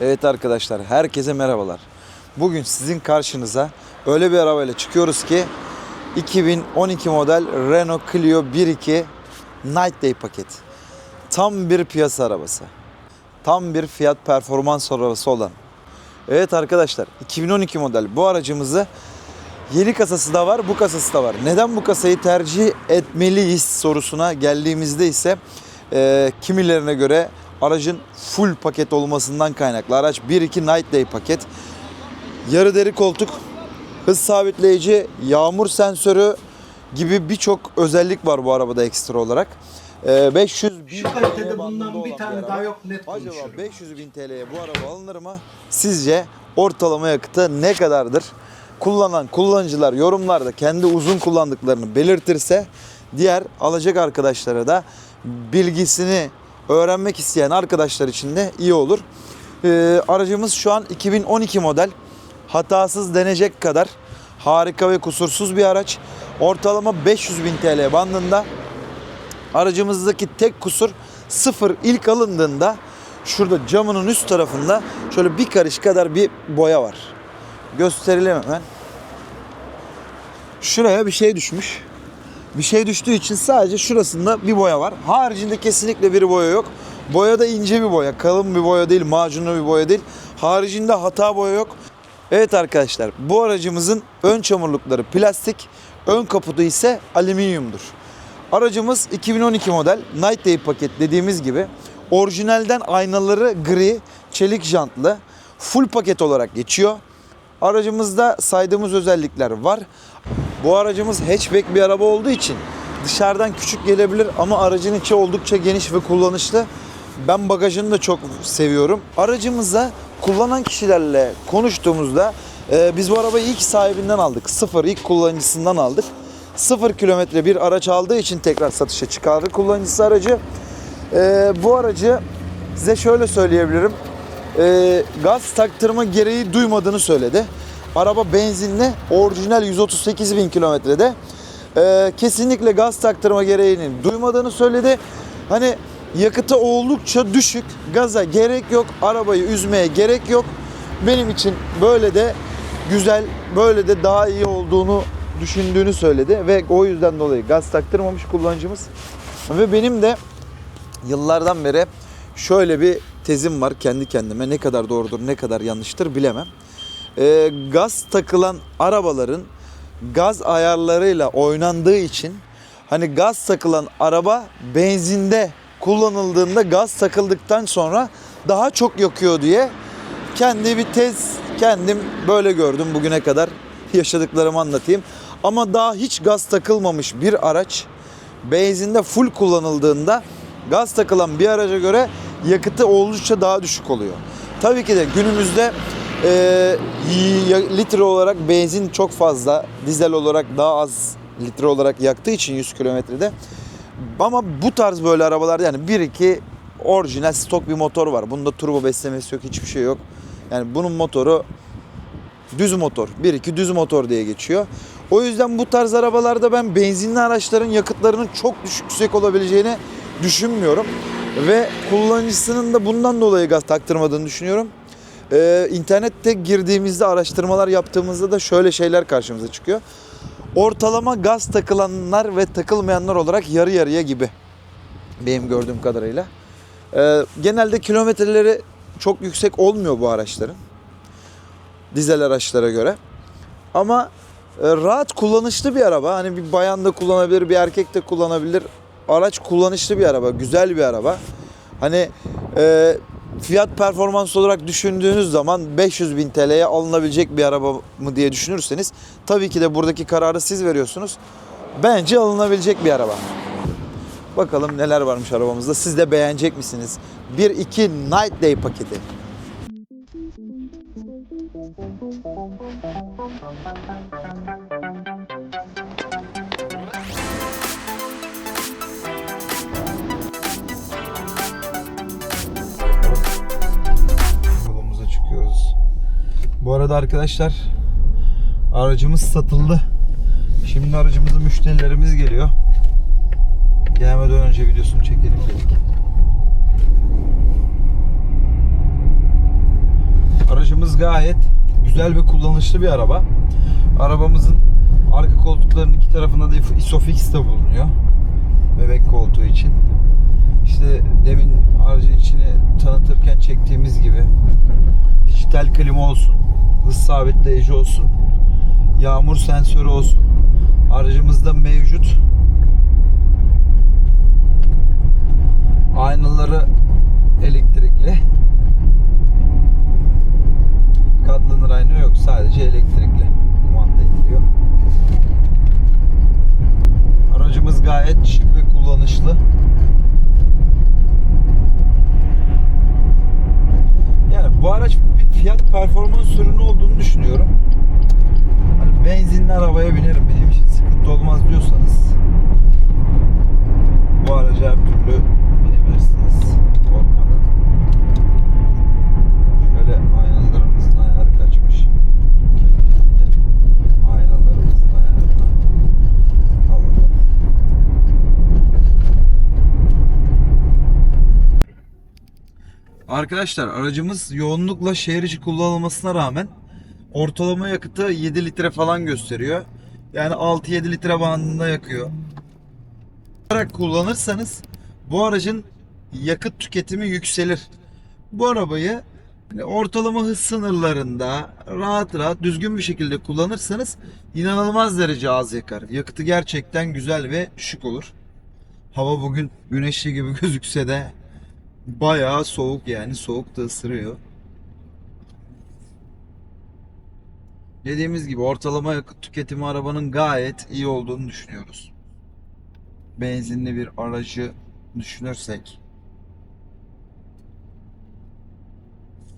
Evet arkadaşlar herkese merhabalar. Bugün sizin karşınıza öyle bir arabayla çıkıyoruz ki 2012 model Renault Clio 1.2 Night Day paket. Tam bir piyasa arabası. Tam bir fiyat performans arabası olan. Evet arkadaşlar 2012 model bu aracımızı Yeni kasası da var, bu kasası da var. Neden bu kasayı tercih etmeliyiz sorusuna geldiğimizde ise e, kimilerine göre aracın full paket olmasından kaynaklı. Araç 1.2 Night Day paket. Yarı deri koltuk, hız sabitleyici, yağmur sensörü gibi birçok özellik var bu arabada ekstra olarak. E, 500 bin Şu kalitede bundan bir tane daha yok net Acaba konuşuyorum. 500 bin TL'ye bu araba alınır mı? Sizce ortalama yakıtı ne kadardır? Kullanan kullanıcılar yorumlarda kendi uzun kullandıklarını belirtirse diğer alacak arkadaşlara da bilgisini öğrenmek isteyen arkadaşlar için de iyi olur. Ee, aracımız şu an 2012 model. Hatasız denecek kadar harika ve kusursuz bir araç. Ortalama 500 bin TL bandında. Aracımızdaki tek kusur sıfır ilk alındığında şurada camının üst tarafında şöyle bir karış kadar bir boya var. Gösterelim hemen. Şuraya bir şey düşmüş. Bir şey düştüğü için sadece şurasında bir boya var. Haricinde kesinlikle bir boya yok. Boya da ince bir boya. Kalın bir boya değil, macunlu bir boya değil. Haricinde hata boya yok. Evet arkadaşlar bu aracımızın ön çamurlukları plastik, ön kaputu ise alüminyumdur. Aracımız 2012 model Night Day paket dediğimiz gibi orijinalden aynaları gri, çelik jantlı, full paket olarak geçiyor. Aracımızda saydığımız özellikler var. Bu aracımız hatchback bir araba olduğu için dışarıdan küçük gelebilir ama aracın içi oldukça geniş ve kullanışlı. Ben bagajını da çok seviyorum. Aracımıza kullanan kişilerle konuştuğumuzda e, biz bu arabayı ilk sahibinden aldık. Sıfır ilk kullanıcısından aldık. Sıfır kilometre bir araç aldığı için tekrar satışa çıkardı kullanıcısı aracı. E, bu aracı size şöyle söyleyebilirim. E, gaz taktırma gereği duymadığını söyledi. Araba benzinli, orijinal 138 bin kilometrede. E, kesinlikle gaz taktırma gereğini duymadığını söyledi. Hani yakıtı oldukça düşük, gaza gerek yok, arabayı üzmeye gerek yok. Benim için böyle de güzel, böyle de daha iyi olduğunu düşündüğünü söyledi ve o yüzden dolayı gaz taktırmamış kullanıcımız. Ve benim de yıllardan beri şöyle bir tezim var kendi kendime. Ne kadar doğrudur, ne kadar yanlıştır bilemem. Ee, gaz takılan arabaların gaz ayarlarıyla oynandığı için hani gaz takılan araba benzinde kullanıldığında gaz takıldıktan sonra daha çok yakıyor diye kendi bir tez kendim böyle gördüm bugüne kadar yaşadıklarımı anlatayım. Ama daha hiç gaz takılmamış bir araç benzinde full kullanıldığında gaz takılan bir araca göre yakıtı oldukça daha düşük oluyor. Tabii ki de günümüzde e, y- litre olarak benzin çok fazla, dizel olarak daha az litre olarak yaktığı için 100 kilometrede. Ama bu tarz böyle arabalarda yani 1-2 orijinal stok bir motor var. Bunda turbo beslemesi yok, hiçbir şey yok. Yani bunun motoru düz motor. 1-2 düz motor diye geçiyor. O yüzden bu tarz arabalarda ben benzinli araçların yakıtlarının çok düşük yüksek olabileceğini düşünmüyorum. Ve kullanıcısının da bundan dolayı gaz taktırmadığını düşünüyorum. Ee, internette girdiğimizde araştırmalar yaptığımızda da şöyle şeyler karşımıza çıkıyor. Ortalama gaz takılanlar ve takılmayanlar olarak yarı yarıya gibi benim gördüğüm kadarıyla. Ee, genelde kilometreleri çok yüksek olmuyor bu araçların. Dizel araçlara göre. Ama e, rahat kullanışlı bir araba. Hani bir bayan da kullanabilir, bir erkek de kullanabilir. Araç kullanışlı bir araba, güzel bir araba. Hani e, fiyat performans olarak düşündüğünüz zaman 500 bin TL'ye alınabilecek bir araba mı diye düşünürseniz tabii ki de buradaki kararı siz veriyorsunuz. Bence alınabilecek bir araba. Bakalım neler varmış arabamızda. Siz de beğenecek misiniz? 1-2 Night Day paketi. Yolumuza arada arkadaşlar aracımız satıldı. Şimdi aracımızın müşterilerimiz geliyor. Gelmeden önce videosunu çekelim dedik. Aracımız gayet güzel ve kullanışlı bir araba. Arabamızın arka koltuklarının iki tarafında da Isofix de bulunuyor. Bebek koltuğu için. İşte demin aracın içini tanıtırken çektiğimiz gibi dijital klima olsun, hız sabitleyici olsun, yağmur sensörü olsun. Aracımızda mevcut. Aynaları elektrikli. Katlanır ayna yok. Sadece elektrikli. Kumanda ediliyor. Aracımız gayet şık ve kullanışlı. Yani bu araç bir fiyat performans ürünü olduğunu düşünüyorum. Hani benzinli arabaya binerim benim için sıkıntı olmaz diyorsanız bu araca her türlü binebilirsiniz korkmadan. Arkadaşlar aracımız yoğunlukla şehir içi kullanılmasına rağmen ortalama yakıtı 7 litre falan gösteriyor. Yani 6-7 litre bandında yakıyor. Olarak kullanırsanız bu aracın yakıt tüketimi yükselir. Bu arabayı hani ortalama hız sınırlarında rahat rahat düzgün bir şekilde kullanırsanız inanılmaz derece az yakar. Yakıtı gerçekten güzel ve şık olur. Hava bugün güneşli gibi gözükse de bayağı soğuk yani soğuk da ısırıyor. Dediğimiz gibi ortalama yakıt tüketimi arabanın gayet iyi olduğunu düşünüyoruz. Benzinli bir aracı düşünürsek.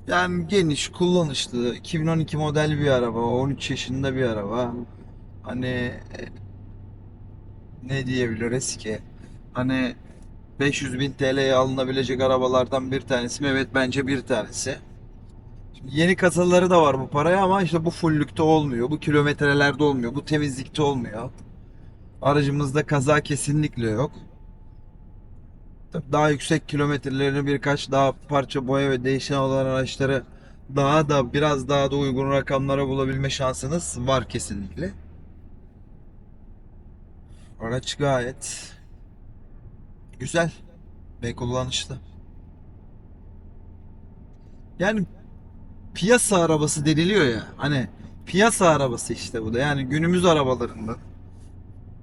Yani geniş, kullanışlı, 2012 model bir araba, 13 yaşında bir araba. Hani e, ne diyebiliriz ki? Hani 500 bin TL'ye alınabilecek arabalardan bir tanesi mi? Evet bence bir tanesi. Şimdi yeni kasaları da var bu paraya ama işte bu fullükte olmuyor. Bu kilometrelerde olmuyor. Bu temizlikte olmuyor. Aracımızda kaza kesinlikle yok. Tabii Daha yüksek kilometrelerini birkaç daha parça boya ve değişen olan araçları daha da biraz daha da uygun rakamlara bulabilme şansınız var kesinlikle. Araç gayet güzel ve kullanışlı. Yani piyasa arabası deniliyor ya. Hani piyasa arabası işte bu da. Yani günümüz arabalarından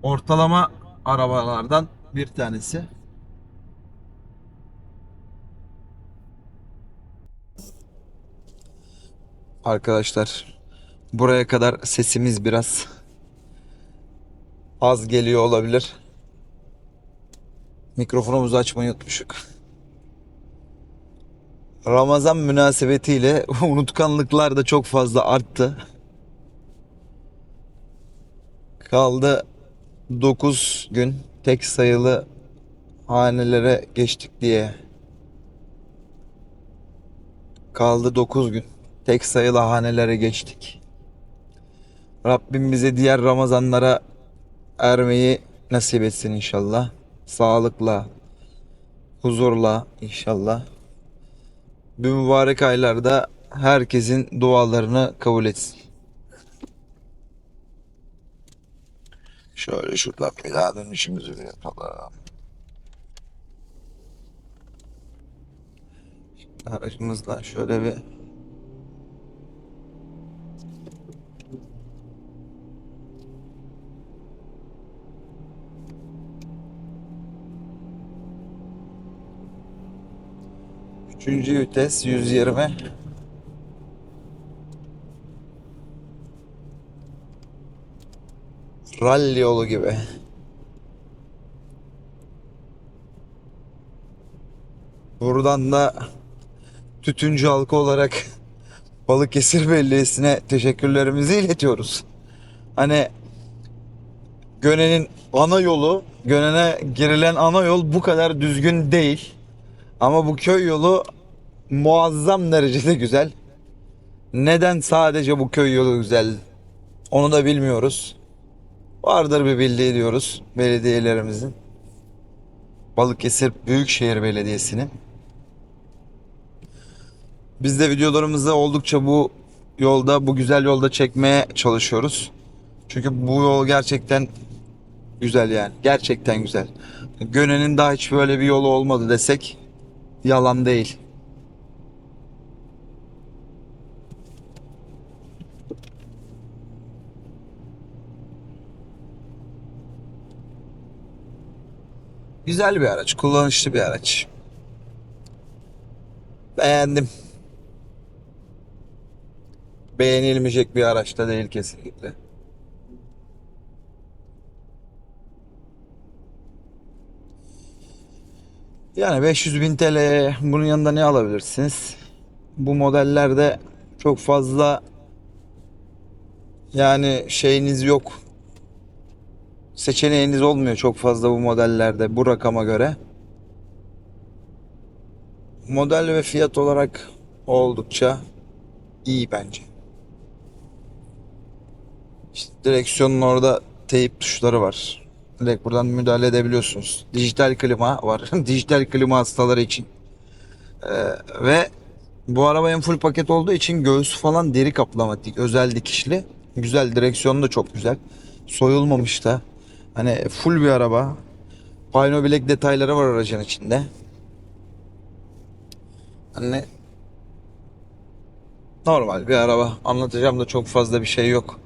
ortalama arabalardan bir tanesi. Arkadaşlar buraya kadar sesimiz biraz az geliyor olabilir. Mikrofonumuzu açmayı unutmuşuk. Ramazan münasebetiyle unutkanlıklar da çok fazla arttı. Kaldı 9 gün tek sayılı hanelere geçtik diye. Kaldı 9 gün tek sayılı hanelere geçtik. Rabbim bize diğer Ramazanlara ermeyi nasip etsin inşallah. Sağlıkla, huzurla inşallah. Bu mübarek aylarda herkesin dualarını kabul etsin. Şöyle şuradan bir daha dönüşümüzü bir yapalım. Aracımızla şöyle bir Üçüncü vites 120. Rally yolu gibi. Buradan da tütüncü halkı olarak Balıkesir Belediyesi'ne teşekkürlerimizi iletiyoruz. Hani Gönen'in ana yolu, Gönen'e girilen ana yol bu kadar düzgün değil. Ama bu köy yolu muazzam derecede güzel. Neden sadece bu köy yolu güzel? Onu da bilmiyoruz. Vardır bir bildiği diyoruz belediyelerimizin. Balıkesir Büyükşehir Belediyesi'nin. Biz de videolarımızda oldukça bu yolda, bu güzel yolda çekmeye çalışıyoruz. Çünkü bu yol gerçekten güzel yani. Gerçekten güzel. Gönen'in daha hiç böyle bir yolu olmadı desek yalan değil. Güzel bir araç, kullanışlı bir araç. Beğendim. Beğenilmeyecek bir araç da değil kesinlikle. Yani 500 bin TL bunun yanında ne alabilirsiniz? Bu modellerde çok fazla yani şeyiniz yok. Seçeneğiniz olmuyor çok fazla bu modellerde bu rakama göre. Model ve fiyat olarak oldukça iyi bence. İşte direksiyonun orada teyip tuşları var. Direkt buradan müdahale edebiliyorsunuz. Dijital klima var. Dijital klima hastaları için. Ee, ve bu araba en full paket olduğu için göğsü falan deri kaplama özel dikişli. Güzel direksiyonu da çok güzel. Soyulmamış da. Hani full bir araba. Pino bilek detayları var aracın içinde. Hani normal bir araba. Anlatacağım da çok fazla bir şey yok.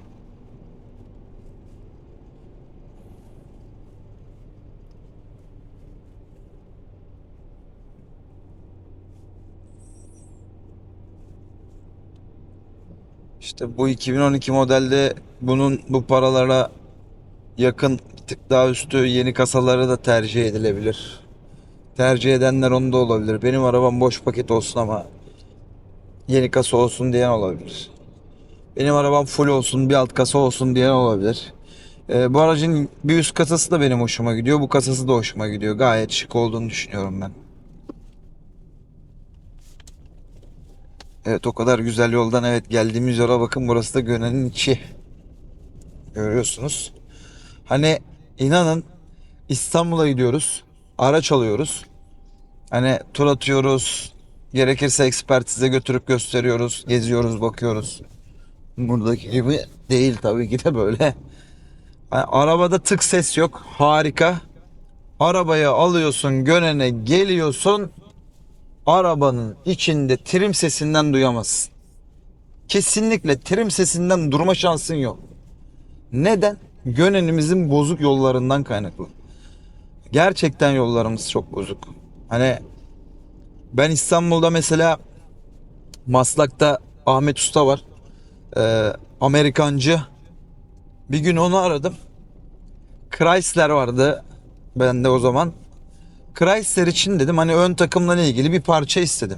İşte bu 2012 modelde bunun bu paralara yakın bir tık daha üstü yeni kasaları da tercih edilebilir. Tercih edenler onda olabilir. Benim arabam boş paket olsun ama yeni kasa olsun diyen olabilir. Benim arabam full olsun bir alt kasa olsun diyen olabilir. Ee, bu aracın bir üst kasası da benim hoşuma gidiyor. Bu kasası da hoşuma gidiyor. Gayet şık olduğunu düşünüyorum ben. Evet o kadar güzel yoldan evet geldiğimiz yola bakın burası da Gönen'in içi. Görüyorsunuz. Hani inanın İstanbul'a gidiyoruz. Araç alıyoruz. Hani tur atıyoruz. Gerekirse ekspertize götürüp gösteriyoruz. Geziyoruz, bakıyoruz. Buradaki gibi değil tabii ki de böyle. Hani arabada tık ses yok. Harika. Arabayı alıyorsun, Gönen'e geliyorsun. Arabanın içinde trim sesinden duyamazsın. Kesinlikle trim sesinden durma şansın yok. Neden? Gönenimizin bozuk yollarından kaynaklı. Gerçekten yollarımız çok bozuk. Hani ben İstanbul'da mesela Maslak'ta Ahmet Usta var. Ee, Amerikancı. Bir gün onu aradım. Chrysler vardı bende o zaman. Chrysler için dedim hani ön takımla ilgili bir parça istedim.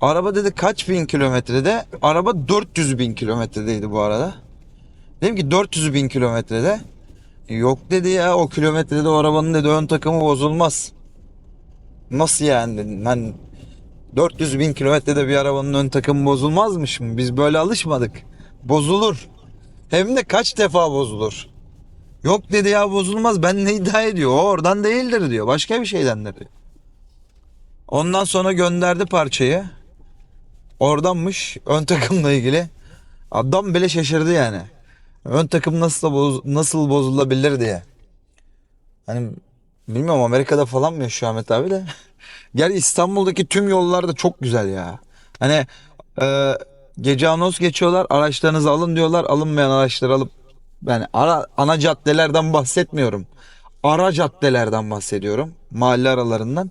Araba dedi kaç bin kilometrede? Araba 400 bin kilometredeydi bu arada. Dedim ki 400 bin kilometrede. Yok dedi ya o kilometrede o arabanın dedi ön takımı bozulmaz. Nasıl yani dedim. Ben 400 bin kilometrede bir arabanın ön takımı bozulmazmış mı? Biz böyle alışmadık. Bozulur. Hem de kaç defa bozulur. Yok dedi ya bozulmaz. Ben ne iddia ediyor? O oradan değildir diyor. Başka bir şeydendir diyor. Ondan sonra gönderdi parçayı. Oradanmış ön takımla ilgili. Adam bile şaşırdı yani. Ön takım nasıl boz, nasıl bozulabilir diye. Hani bilmiyorum Amerika'da falan mı yaşıyor Ahmet abi de. Gel İstanbul'daki tüm yollar da çok güzel ya. Hani e, gece anons geçiyorlar araçlarınızı alın diyorlar. Alınmayan araçları alıp yani ara, ana caddelerden bahsetmiyorum. Ara caddelerden bahsediyorum. Mahalle aralarından.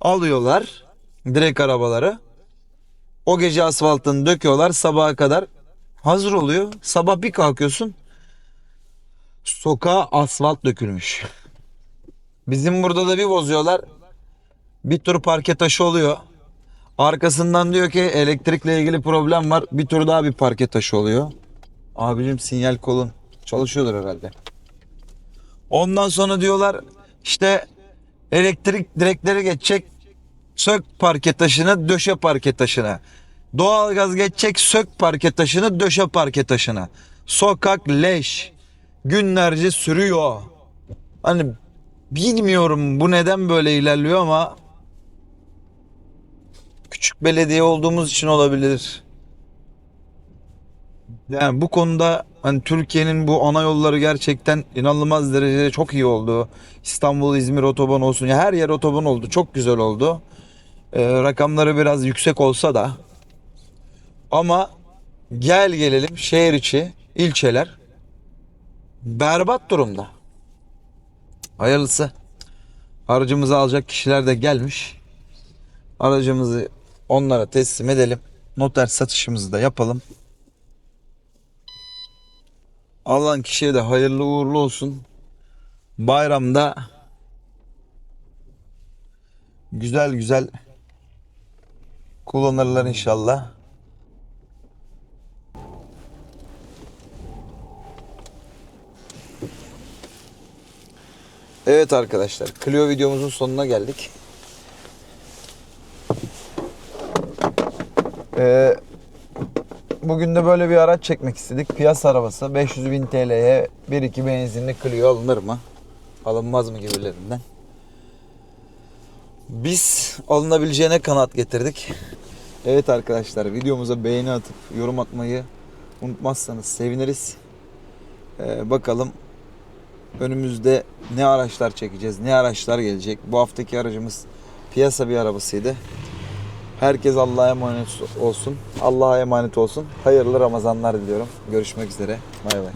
Alıyorlar direkt arabaları. O gece asfaltını döküyorlar sabaha kadar. Hazır oluyor. Sabah bir kalkıyorsun. Sokağa asfalt dökülmüş. Bizim burada da bir bozuyorlar. Bir tur parke taşı oluyor. Arkasından diyor ki elektrikle ilgili problem var. Bir tur daha bir parke taşı oluyor. Abicim sinyal kolun çalışıyordur herhalde. Ondan sonra diyorlar işte elektrik direkleri geçecek. Sök parke taşını döşe parke taşına. Doğalgaz geçecek sök parke taşını döşe parke taşına. Sokak leş. Günlerce sürüyor. Hani bilmiyorum bu neden böyle ilerliyor ama küçük belediye olduğumuz için olabilir. Yani bu konuda hani Türkiye'nin bu ana yolları gerçekten inanılmaz derecede çok iyi oldu. İstanbul İzmir otoban olsun ya her yer otoban oldu. Çok güzel oldu. Ee, rakamları biraz yüksek olsa da ama gel gelelim şehir içi ilçeler berbat durumda. Hayırlısı. Aracımızı alacak kişiler de gelmiş. Aracımızı onlara teslim edelim. Noter satışımızı da yapalım. Alan kişiye de hayırlı uğurlu olsun. Bayramda güzel güzel kullanırlar inşallah. Evet arkadaşlar, Clio videomuzun sonuna geldik. Ee, bugün de böyle bir araç çekmek istedik. Piyasa arabası 500 bin TL'ye 1.2 benzinli Clio alınır mı? Alınmaz mı gibilerinden. Biz alınabileceğine kanat getirdik. Evet arkadaşlar videomuza beğeni atıp yorum atmayı unutmazsanız seviniriz. Ee, bakalım önümüzde ne araçlar çekeceğiz, ne araçlar gelecek. Bu haftaki aracımız piyasa bir arabasıydı. Herkes Allah'a emanet olsun. Allah'a emanet olsun. Hayırlı Ramazanlar diliyorum. Görüşmek üzere. Bay bay.